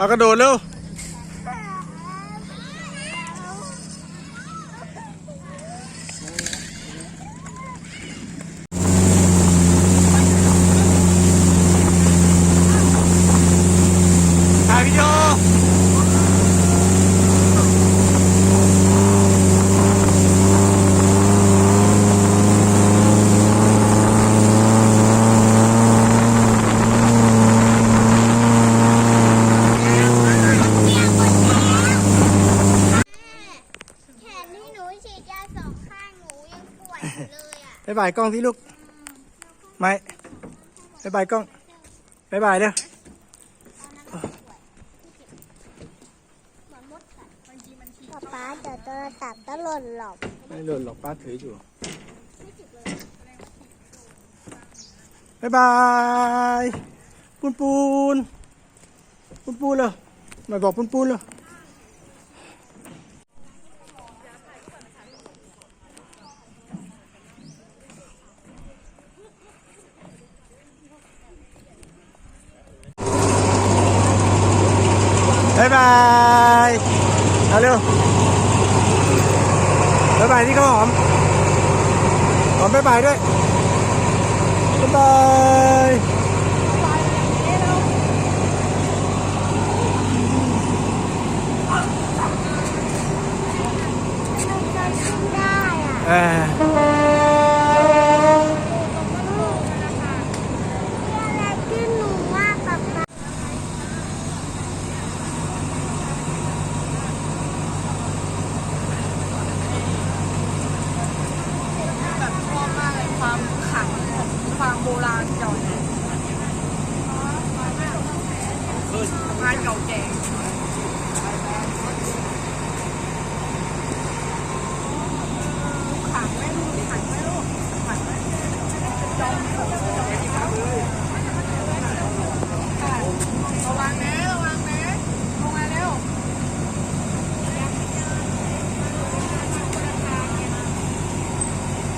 เอากระโดดเร็ว ยบายเด้อป๊าป๊าเดี๋ยวโทรศัพท์ก็หล่นหรอกไม่หล่นหรอกป้าถืออยู่บายบายปูนปูนปูนปูนเลยหน่อยบอกปูนปูนเลยายบาย เอาเร็วบายบายที่เขาหอม หอมบายบายด้วยบายบายเออ อะไรที่หนูว่าป๊าป๊า แบบชอบมากเลยความขลังของความโบราณเก่าแก่สะพานเก่าแก่ขังไม่รู้ขังไม่รู้ขังไม่จอมจอมระวังนะระวังนะล งมาเร็ว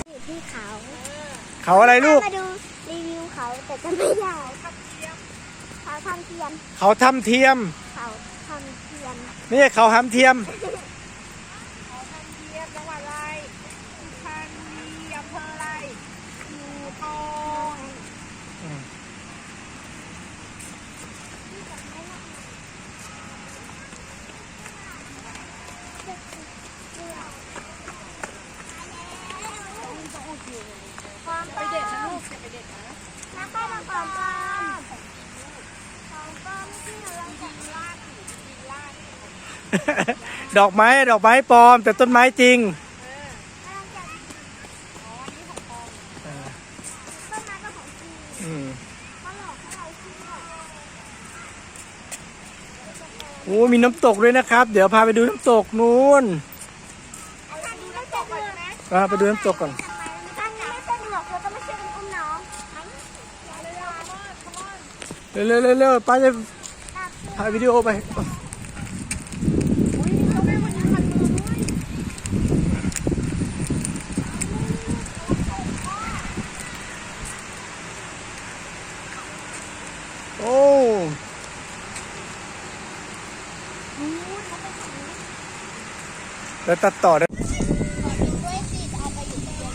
อยู่ที่เขาเขาอะไรลูก มาดูรีวิวเขาแต่จะไม่ได้เขา ทำเทียม เขาทำเทียม เขาทำเทียม ไม่ใช่เขาทำเทียม เขาทำเทียบจังหวัดอะไรสุพรรณบุรีอำเภออะไรอยู่ทอง ความไปเด็ดนะลูกไปเด็ดนะแล้วก็มาก่อนก่อนของก้อนที่เราจะลากลาก ดอกไม้ดอกไม้ปลอม แต่ต้นไม้จริงเราจะอ๋อนี่ของปลอมต้นไม้ก็ของจริงอืมเขาหลอกให้เราคิดว่าโอ้มีน้ำตกด้วยนะครับ เดี๋ยวพาไปดูน้ำตกนู้นเอาทางนี้ไม่เป็นเหรอกอ่าไปดูน้ำตกก่อนทางนี้ไม่เป็นหรอกเราก็ไม่ช่วยกันอุ้มน้องเร็วเร็วเร็วเร็วป้าจะถ่ายวิดีโอไป โอ้ แล้วตัดต่อได้ด้วยสิเอาไปอยู่ตัว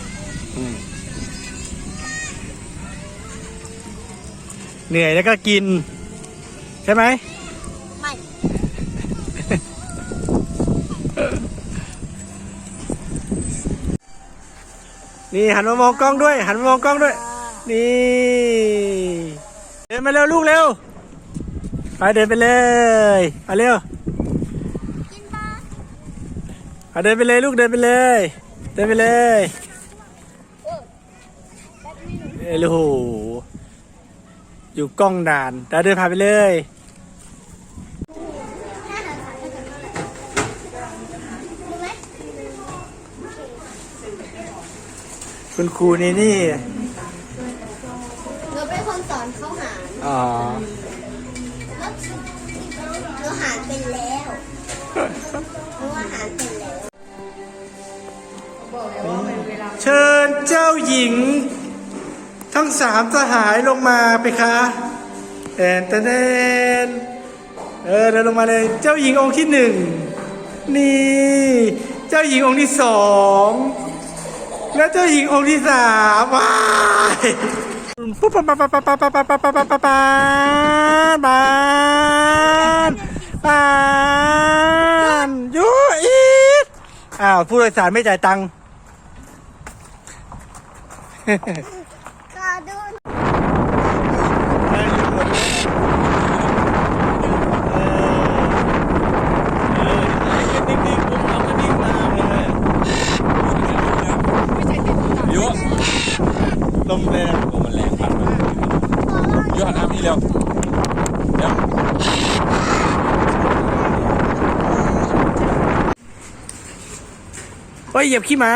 เหนื่อยแล้วก็กิน ใช่ไหมไม่นี่หันมามองกล้องด้วย หันมามองกล้องด้วย นี่เดินมาเร็วลูกเร็วไปเดินไปเลยเอาเร็ว กินปลา เอาเดินไปเลยลูกเดินไปเลย เดินไปเลยเอ้ยโอ้โหอยู่กล้องนานแต่เดินผ่านไปเลยดูไหมคุณครูนี่นี่หนูเป็นคนสอนเขาหารอ๋อแล้วหนูหารเป็นแล้ว ญิง ทั้งสามสหายลงมาไปคะแอนเตนเนนแอเออเดินลงมาเลย เจ้าหญิงองค์ที่หนึ่งนี่ เจ้าหญิงองค์ที่สองแล้วเจ้าหญิงองค์ที่สามว้ายปุ๊บปั๊บปั๊บปั๊บปั๊บปั๊บปั๊บปั๊บปั๊บปั๊บปั๊บบ้านบ้านยูอีทอ้าวผู้โดยสารไม่จ่ายตังค์ กระดูนเยอะลมแรงลมมันแรงพัดมาเยอะน้ำนี่เร็วเดี๋ยวเฮ้ยเหยียบขี้หมา